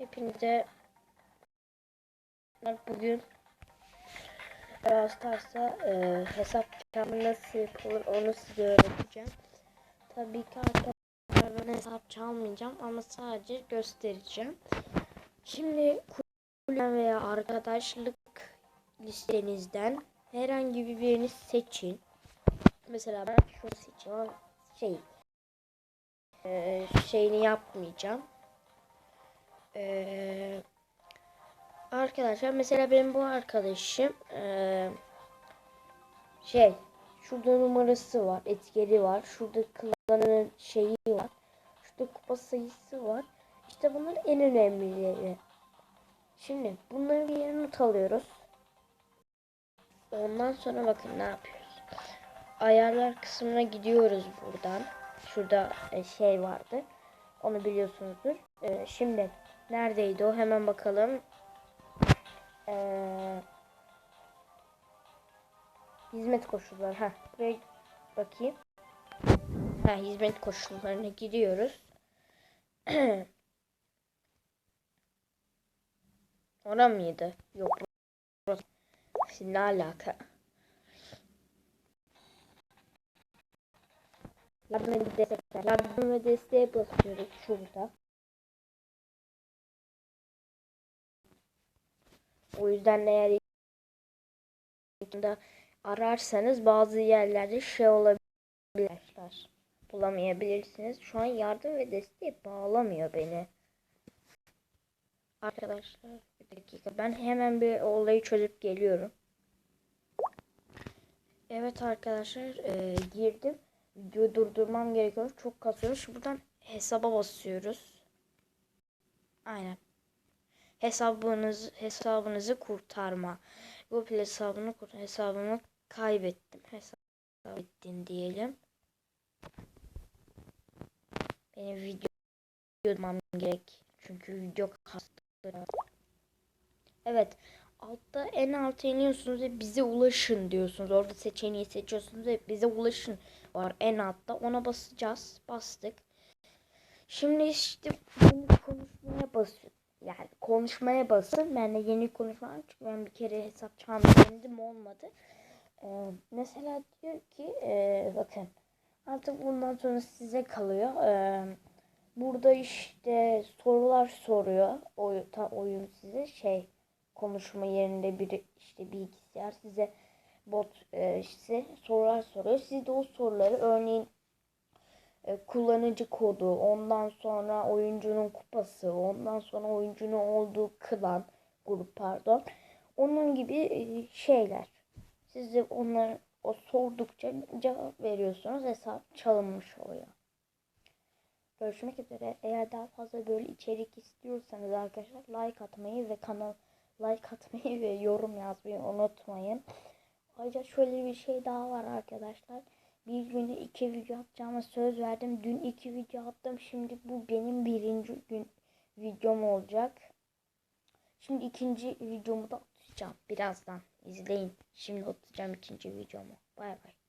Hepinize bugün Brawl Stars'ta e, hesap çalımı nasıl yapılır onu size öğreteceğim. Tabii ki arkadaşlar ben hesap çalmayacağım ama sadece göstereceğim. Şimdi kulüben veya arkadaşlık listenizden herhangi bir birini seçin. Mesela ben şunu seçeceğim şey e, şeyini yapmayacağım. Ee, arkadaşlar mesela benim bu arkadaşım ee, şey şurada numarası var etiketi var şurada klanın şeyi var şurada kupa sayısı var. İşte bunlar en önemlileri. Şimdi bunları bir yere not alıyoruz. Ondan sonra bakın ne yapıyoruz. Ayarlar kısmına gidiyoruz buradan. Şurada e, şey vardı. Onu biliyorsunuzdur. Ee, şimdi Neredeydi o? Hemen bakalım. Ee, hizmet koşulları. Ha, buraya bakayım. Ha, hizmet koşullarına giriyoruz. Ora mıydı? Yok. burası. Şimdi ne alaka? Yardım ve destek. Yardım ve desteğe basıyoruz şurada. O yüzden eğer ararsanız bazı yerlerde şey olabilir arkadaşlar. Bulamayabilirsiniz. Şu an yardım ve desteği bağlamıyor beni. Arkadaşlar bir dakika. Ben hemen bir olayı çözüp geliyorum. Evet arkadaşlar e, girdim. Videoyu durdurmam gerekiyor. Çok kasıyor. Şimdi buradan hesaba basıyoruz. Aynen hesabınız hesabınızı kurtarma. Google hesabını hesabımı kaybettim. Hesabı kaybettin diyelim. Benim video yapmam gerek. Çünkü video kastı. Evet. Altta en alta iniyorsunuz ve bize ulaşın diyorsunuz. Orada seçeneği seçiyorsunuz ve bize ulaşın var en altta. Ona basacağız. Bastık. Şimdi işte konuşmaya konuşmaya basın. Ben de yeni konuşma çünkü ben bir kere hesap çalmadım olmadı. Ee, mesela diyor ki e, bakın artık bundan sonra size kalıyor. Ee, burada işte sorular soruyor. Oy, ta, oyun size şey konuşma yerinde bir işte bilgisayar size bot e, size sorular soruyor. Siz de o soruları örneğin kullanıcı kodu, ondan sonra oyuncunun kupası, ondan sonra oyuncunun olduğu klan, grup pardon. Onun gibi e, şeyler. Siz de onları o sordukça cevap veriyorsunuz. Hesap çalınmış oluyor. Görüşmek üzere. Eğer daha fazla böyle içerik istiyorsanız arkadaşlar like atmayı ve kanal like atmayı ve yorum yazmayı unutmayın. Ayrıca şöyle bir şey daha var arkadaşlar bir günde iki video atacağıma söz verdim. Dün iki video attım. Şimdi bu benim birinci gün videom olacak. Şimdi ikinci videomu da atacağım birazdan. izleyin. Şimdi atacağım ikinci videomu. Bay bay.